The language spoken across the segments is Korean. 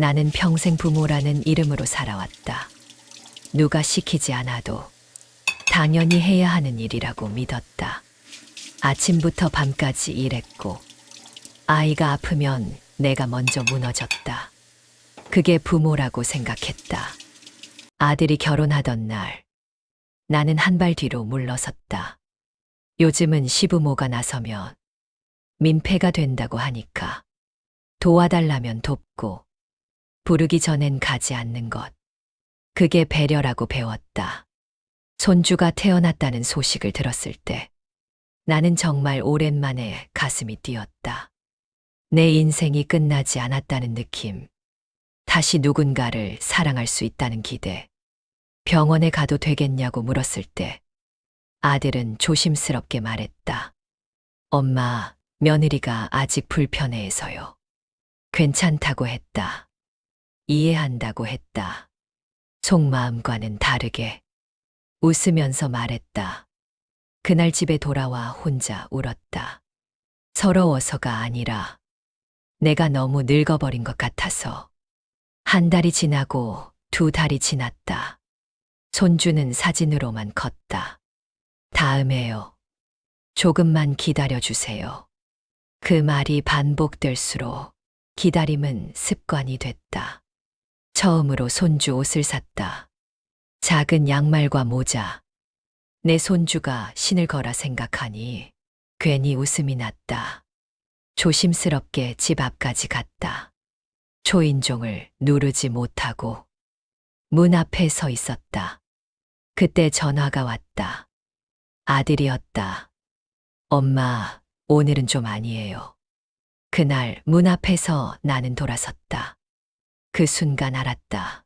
나는 평생 부모라는 이름으로 살아왔다. 누가 시키지 않아도 당연히 해야 하는 일이라고 믿었다. 아침부터 밤까지 일했고, 아이가 아프면 내가 먼저 무너졌다. 그게 부모라고 생각했다. 아들이 결혼하던 날, 나는 한 발 뒤로 물러섰다. 요즘은 시부모가 나서면 민폐가 된다고 하니까 도와달라면 돕고 부르기 전엔 가지 않는 것. 그게 배려라고 배웠다. 손주가 태어났다는 소식을 들었을 때 나는 정말 오랜만에 가슴이 뛰었다. 내 인생이 끝나지 않았다는 느낌. 다시 누군가를 사랑할 수 있다는 기대. 병원에 가도 되겠냐고 물었을 때 아들은 조심스럽게 말했다. 엄마, 며느리가 아직 불편해해서요. 괜찮다고 했다. 이해한다고 했다. 속마음과는 다르게 웃으면서 말했다. 그날 집에 돌아와 혼자 울었다. 서러워서가 아니라 내가 너무 늙어버린 것 같아서 한 달이 지나고 두 달이 지났다. 손주는 사진으로만 컸다. 다음에요. 조금만 기다려주세요. 그 말이 반복될수록 기다림은 습관이 됐다. 처음으로 손주 옷을 샀다. 작은 양말과 모자. 내 손주가 신을 거라 생각하니 괜히 웃음이 났다. 조심스럽게 집 앞까지 갔다. 초인종을 누르지 못하고 문 앞에 서 있었다. 그때 전화가 왔다. 아들이었다. 엄마, 오늘은 좀 아니에요. 그날 문 앞에서 나는 돌아섰다. 그 순간 알았다.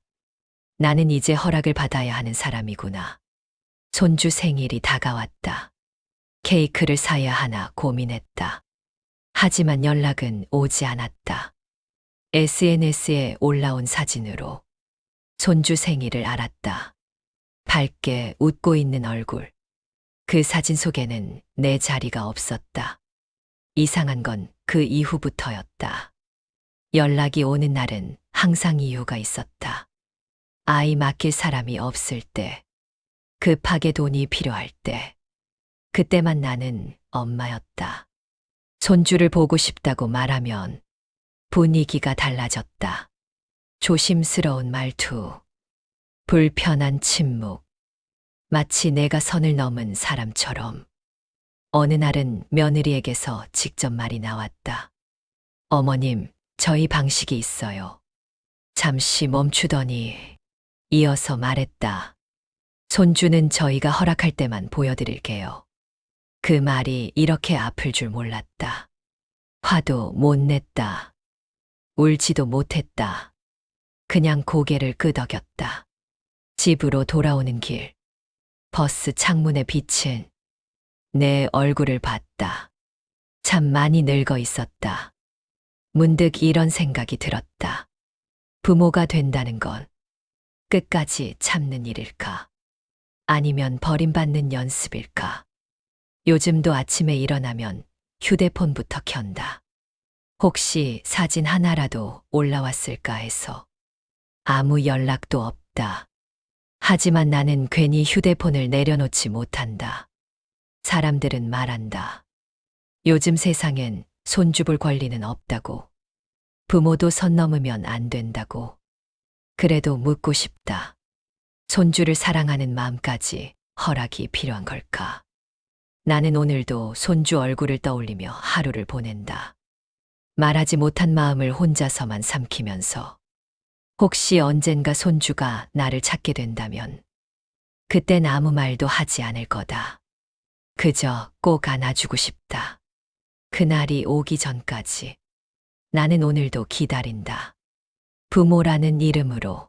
나는 이제 허락을 받아야 하는 사람이구나. 손주 생일이 다가왔다. 케이크를 사야 하나 고민했다. 하지만 연락은 오지 않았다. SNS에 올라온 사진으로 손주 생일을 알았다. 밝게 웃고 있는 얼굴. 그 사진 속에는 내 자리가 없었다. 이상한 건 그 이후부터였다. 연락이 오는 날은 항상 이유가 있었다. 아이 맡길 사람이 없을 때, 급하게 돈이 필요할 때, 그때만 나는 엄마였다. 손주를 보고 싶다고 말하면 분위기가 달라졌다. 조심스러운 말투, 불편한 침묵, 마치 내가 선을 넘은 사람처럼. 어느 날은 며느리에게서 직접 말이 나왔다. 어머님, 저희 방식이 있어요. 잠시 멈추더니 이어서 말했다. 손주는 저희가 허락할 때만 보여드릴게요. 그 말이 이렇게 아플 줄 몰랐다. 화도 못 냈다. 울지도 못했다. 그냥 고개를 끄덕였다. 집으로 돌아오는 길. 버스 창문에 비친 내 얼굴을 봤다. 참 많이 늙어 있었다. 문득 이런 생각이 들었다. 부모가 된다는 건 끝까지 참는 일일까? 아니면 버림받는 연습일까? 요즘도 아침에 일어나면 휴대폰부터 켠다. 혹시 사진 하나라도 올라왔을까 해서 아무 연락도 없다. 하지만 나는 괜히 휴대폰을 내려놓지 못한다. 사람들은 말한다. 요즘 세상엔 손주볼 권리는 없다고. 부모도 선 넘으면 안 된다고. 그래도 묻고 싶다. 손주를 사랑하는 마음까지 허락이 필요한 걸까? 나는 오늘도 손주 얼굴을 떠올리며 하루를 보낸다. 말하지 못한 마음을 혼자서만 삼키면서 혹시 언젠가 손주가 나를 찾게 된다면 그땐 아무 말도 하지 않을 거다. 그저 꼭 안아주고 싶다. 그날이 오기 전까지 나는 오늘도 기다린다. 부모라는 이름으로